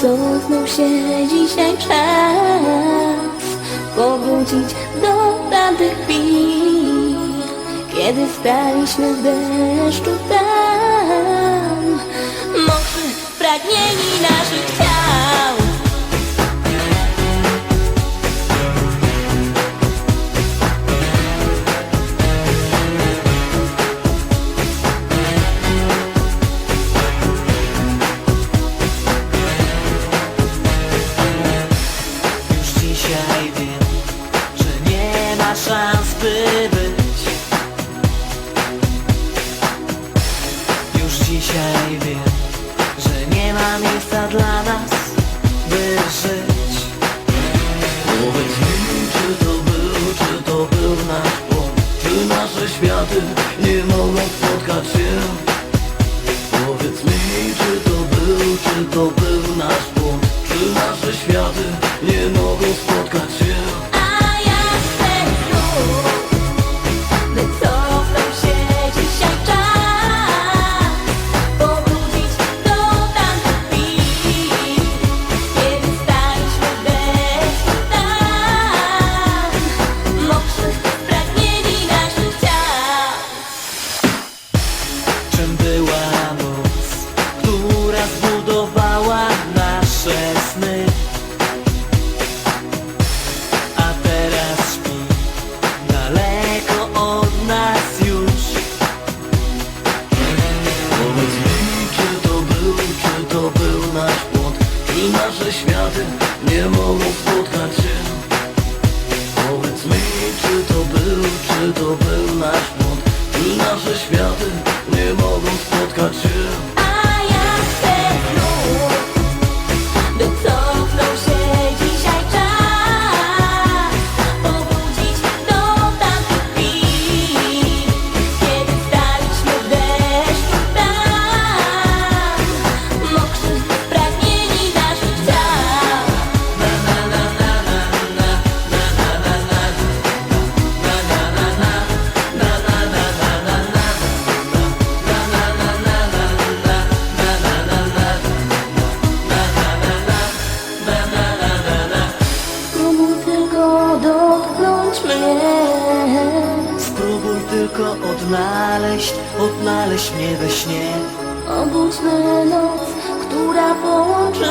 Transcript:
się dzisiaj czas powrócić do tamtych chwil, kiedy staliśmy w deszczu tam, mokrzy, pragnieni naszych ciał. By być. Już dzisiaj wiem, że nie ma miejsca dla nas, by żyć. Powiedz mi, czy to był, czy to był nasz błąd? Czy nasze światy nie mogą spotkać się? Powiedz mi, czy to był, czy to był światy nie mogą spotkać się. Powiedz mi, czy to był, czy to był nasz tylko odnaleźć, odnaleźć mnie we śnie Obudźmy noc, która połączyła nas.